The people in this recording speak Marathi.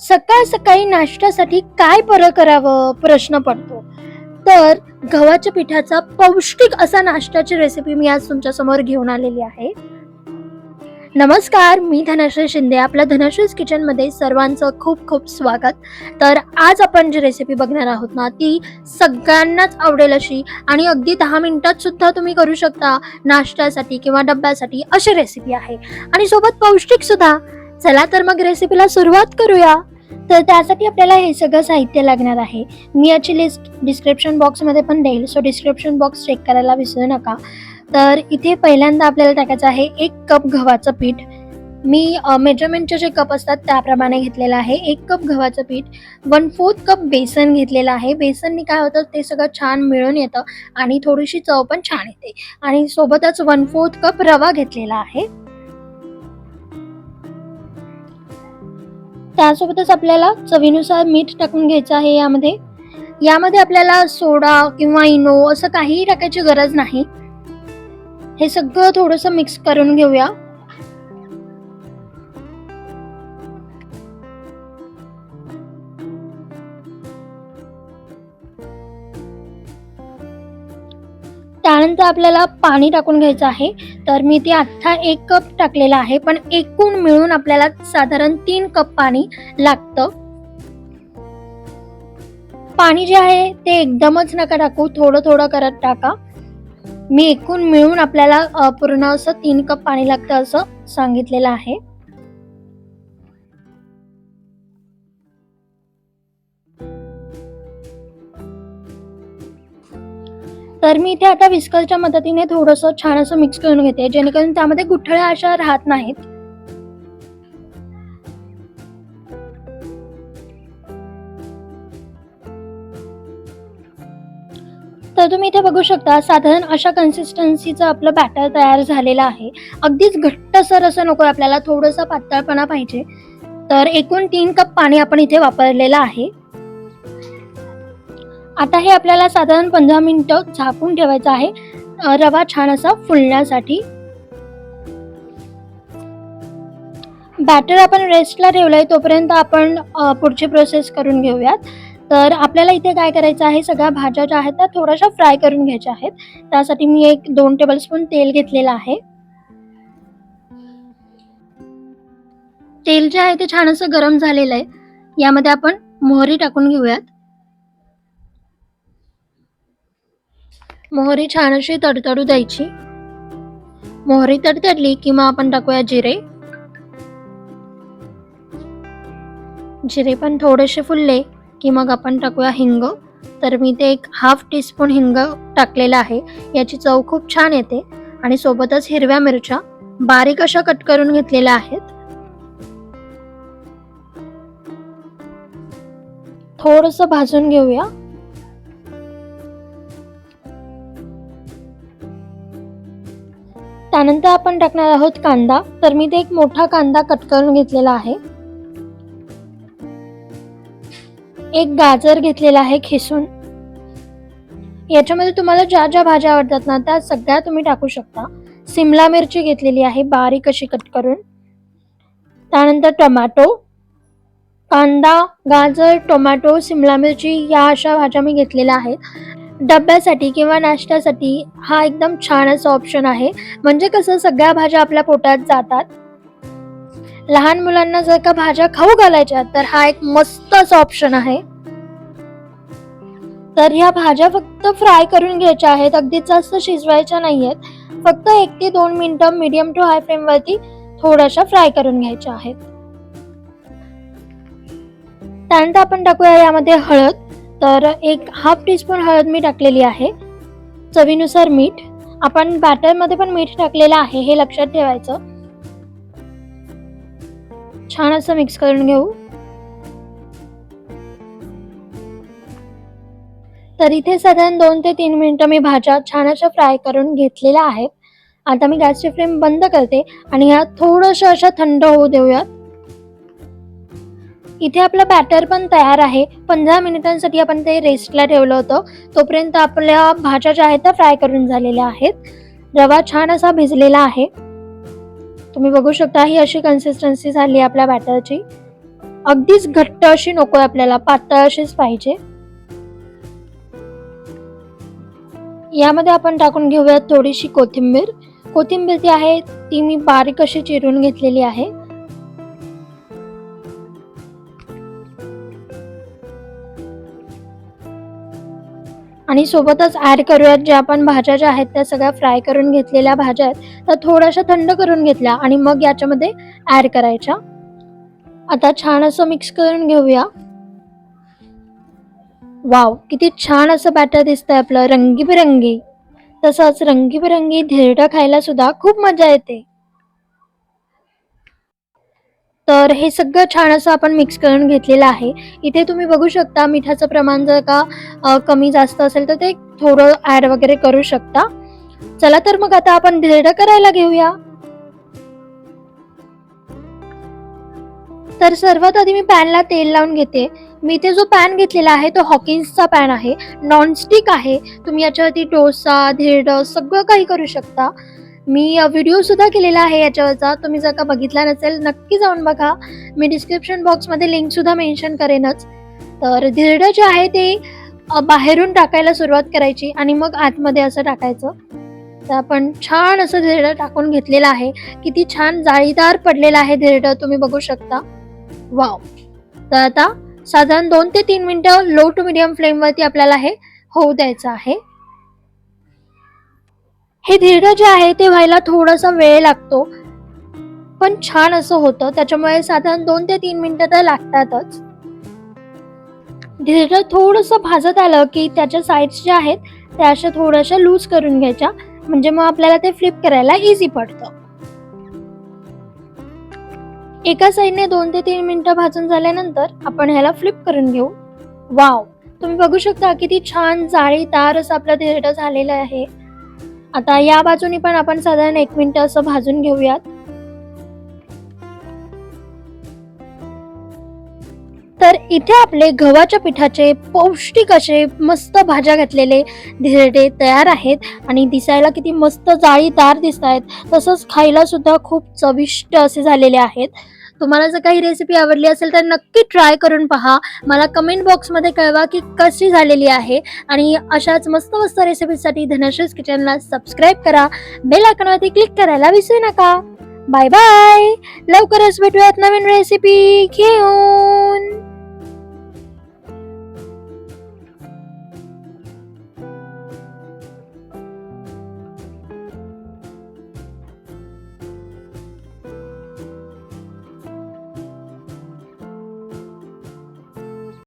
सकाळ सकाळी नाश्त्यासाठी काय बरं करावं? प्रश्न पडतो. तर गव्हाच्या पिठाचा पौष्टिक असा नाश्त्याची रेसिपी मी आज तुमच्यासमोर घेऊन आलेली आहे. नमस्कार मी धनश्री शिंदे. आपल्या धनश्रीज किचनमध्ये सर्वांचं खूप खूप स्वागत. तर आज आपण जी रेसिपी बघणार आहोत ना ती सगळ्यांनाच आवडेल अशी आणि अगदी दहा मिनिटात सुद्धा तुम्ही करू शकता नाश्त्यासाठी किंवा डब्यासाठी अशी रेसिपी आहे. आणि सोबत पौष्टिक सुद्धा. चला तर मग रेसिपीला सुरुवात करूया. तर त्यासाठी आपल्याला हे सगळं साहित्य लागणार आहे. मी याची लिस्ट डिस्क्रिप्शन बॉक्समध्ये पण देईल. सो डिस्क्रिप्शन बॉक्स चेक करायला विसरू नका. तर इथे पहिल्यांदा आपल्याला टाकायचं आहे एक कप गव्हाचं पीठ. मी मेजरमेंटचे जे कप असतात त्याप्रमाणे घेतलेलं आहे. एक कप गव्हाचं पीठ. वन फोर्थ कप बेसन घेतलेलं आहे. बेसननी काय होतं? ते सगळं छान मिळून येतं आणि थोडीशी चव पण छान येते. आणि सोबतच वन फोर्थ कप रवा घेतलेला आहे. त्यासोबतच आपल्याला चवीनुसार मीठ टाकून घ्यायचं आहे यामध्ये. यामध्ये आपल्याला सोडा किंवा इनो असं काहीही टाकायची गरज नाही. हे सगळं थोडंसं मिक्स करून घेऊया. त्यानंतर आपल्याला पाणी टाकून घ्यायचं आहे. तर मी ते आत्ता एक कप टाकलेलं आहे पण एकूण मिळून आपल्याला साधारण तीन कप पाणी लागतं. पाणी जे आहे ते एकदमच नका टाकू थोडं थोडं करत टाका. मी एकूण मिळून आपल्याला पूर्ण असं तीन कप पाणी लागतं असं सांगितलेलं आहे. तर मी इथे आता विस्कलच्या मदतीने थोडंसं छान असं मिक्स करून घेते जेणेकरून त्यामध्ये गुठळ्या अशा राहत नाहीत. तर तुम्ही इथे बघू शकता साधारण अशा कन्सिस्टन्सीचं आपलं बॅटर तयार झालेलं आहे. अगदीच घट्टसर असं नको आपल्याला थोडंसं पातळपणा पाहिजे. तर एकूण तीन कप पाणी आपण इथे वापरलेलं आहे. आता हे आपल्याला साधारण पंधरा मिनटं झाकून ठेवायचं आहे. रवा छान असा फुलण्यासाठी. बॅटर आपण रेस्टला ठेवलंय तोपर्यंत आपण पुढची प्रोसेस करून घेऊयात. तर आपल्याला इथे काय करायचं आहे सगळ्या भाज्या ज्या आहेत त्या थोड्याशा फ्राय करून घ्यायच्या आहेत. त्यासाठी मी एक दोन टेबलस्पून तेल घेतलेलं आहे. तेल जे आहे ते छान असं गरम झालेलं आहे. यामध्ये आपण मोहरी टाकून घेऊयात. मोहरी छान अशी तडतडू द्यायची. मोहरी तडतडली की मग आपण टाकूया जिरे. जिरे पण थोडेसे फुलले की मग आपण टाकूया हिंग. तर मी ते एक हाफ टीस्पून हिंग टाकलेलं आहे. याची चव खूप छान येते. आणि सोबतच हिरव्या मिरच्या बारीक अशा कट करून घेतलेल्या आहेत. थोडस भाजून घेऊया. त्यानंतर आपण टाकणार आहोत कांदा. तर मी ते एक मोठा कांदा कट करून घेतलेला आहे. एक गाजर घेतलेला आहे खिसून. याच्यामध्ये तुम्हाला ज्या ज्या भाज्या आवडतात ना त्या सगळ्या तुम्ही टाकू शकता. सिमला मिरची घेतलेली आहे बारीक अशी कट करून. त्यानंतर टोमॅटो. कांदा गाजर टोमॅटो सिमला मिरची या अशा भाज्या मी घेतलेल्या आहेत. डब्यासाठी किंवा नाश्त्यासाठी हा एकदम छान असा ऑप्शन आहे. म्हणजे कसं सगळ्या भाज्या आपल्या पोटात जातात. लहान मुलांना जर का भाज्या खाऊ घालायच्या तर हा एक मस्त असा ऑप्शन आहे. तर ह्या भाज्या फक्त फ्राय करून घ्यायच्या आहेत. अगदी जास्त शिजवायच्या नाहीयेत. फक्त एक ते दोन मिनिटं मीडियम टू हाय फ्लेम वरती थोड्याशा फ्राय करून घ्यायच्या आहेत. त्यानंतर आपण टाकूया यामध्ये हळद. तर एक हाफ टीस्पून हळद मी टाकलेली आहे. चवीनुसार मीठ. आपण बॅटरमध्ये पण मीठ टाकलेलं आहे हे लक्षात ठेवायचं. छान असं मिक्स करून घेऊ. तर इथे साधारण दोन ते तीन मिनिटं मी भाज्या छान अशा फ्राय करून घेतलेल्या आहेत. आता मी गॅसची फ्लेम बंद करते आणि ह्या थोडंसं अशा थंड होऊ देऊयात. इथे आपलं बॅटर पण तयार आहे. पंधरा मिनिटांसाठी आपण ते रेस्टला ठेवलं होतं. तोपर्यंत आपल्या भाज्या ज्या आहेत त्या फ्राय करून झालेल्या आहेत. रवा छान असा भिजलेला आहे. तुम्ही बघू शकता ही अशी कन्सिस्टन्सी झाली आपल्या बॅटरची अगदीच घट्ट अशी नको आपल्याला पातळ अशीच पाहिजे. यामध्ये आपण टाकून घेऊयात थोडीशी कोथिंबीर. कोथिंबीर जी आहे ती मी बारीक अशी चिरून घेतलेली आहे. आणि सोबतच ॲड करूयात ज्या आपण भाज्या ज्या आहेत त्या सगळ्या फ्राय करून घेतलेल्या भाज्या आहेत त्या थोड्याशा थंड करून घेतल्या आणि मग याच्यामध्ये ॲड करायच्या. आता छान असं मिक्स करून घेऊया. वाव किती छान असं बॅटर दिसतंय आपलं रंगीबिरंगी. तसंच रंगीबिरंगी धिरडं खायला सुद्धा खूप मजा येते. तर हे सगळं छान असं आपण मिक्स करून घेतलेलं आहे. इथे तुम्ही बघू शकता मिठाचं प्रमाण जर का कमी जास्त असेल तर ते थोडं ऍड वगैरे करू शकता. चला तर मग आता आपण धिरडं करायला घेऊया. तर सर्वात आधी मी पॅनला तेल लावून घेते. मी इथे जो पॅन घेतलेला आहे तो हॉकिन्सचा पॅन आहे. नॉनस्टिक आहे. तुम्ही याच्यावरती डोसा धिरडं सगळं काही करू शकता. मी व्हिडिओ सुद्धा केलेला आहे याच्यावरचा. तुम्ही जर का बघितला नसेल नक्की जाऊन बघा. मी डिस्क्रिप्शन बॉक्समध्ये लिंक सुद्धा मेन्शन करेनच. तर धिरडं जे आहे ते बाहेरून टाकायला सुरुवात करायची आणि मग आतमध्ये असं टाकायचं. तर आपण छान असं धिरडं टाकून घेतलेलं आहे. किती छान जाळीदार पडलेलं आहे धिरडं तुम्ही बघू शकता. वाव! तर आता साधारण दोन ते तीन मिनिटं लो टू मिडियम फ्लेमवरती आपल्याला हे होऊ द्यायचं आहे. हे धिरडं जे आहे ते व्हायला थोडासा वेळ लागतो. पण छान असं होतं. त्याच्यामुळे साधारण दोन ते तीन मिनिटं तर लागतातच. धिरडं थोडंसं भाजत आलं की त्याच्या साईड्स ज्या आहेत त्या अशा थोड्याशा लूज करून घ्यायच्या. म्हणजे मग आपल्याला ते फ्लिप करायला इझी पडतं. एका साईडने दोन ते तीन मिनिटं भाजून झाल्यानंतर आपण ह्याला फ्लिप करून घेऊ. वाव तुम्ही बघू शकता किती छान जाळीदार असं आपलं धिरडं झालेलं आहे. आता या बाजूनी पण आपण साधारण एक मिनिट असं भाजून घेऊयात. तर इथे आपले गव्हाच्या पिठाचे पौष्टिक असे मस्त भाज्या घातलेले धिरडे तयार आहेत आणि दिसायला किती मस्त जाळीदार दिसत आहेत तसंच खायला सुद्धा खूप चविष्ट असे झालेले आहेत. तुम्हाला जर काही रेसिपी आवडली असेल तर नक्की ट्राय करून पहा. मला कमेंट बॉक्समध्ये कळवा की कशी झालेली आहे. आणि अशाच मस्त मस्त रेसिपीसाठी धनश्रीज किचनला सबस्क्राईब करा. बेल आयकॉनवरती क्लिक करायला विसरू नका. बाय बाय लवकरच भेटूयात नवीन रेसिपी घेऊन.